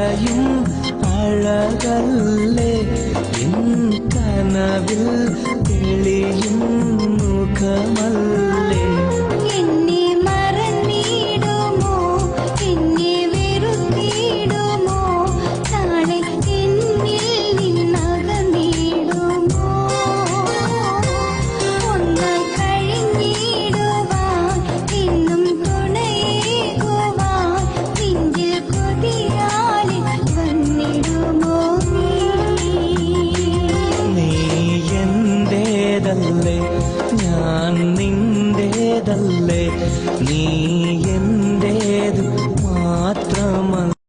നിറയും അഴകല്ലേ? എൻ കനവിൽ തെളിയും മുഖമല്ലേ? ഞാൻ നിന്റേതല്ലേ? നീ എന്ന്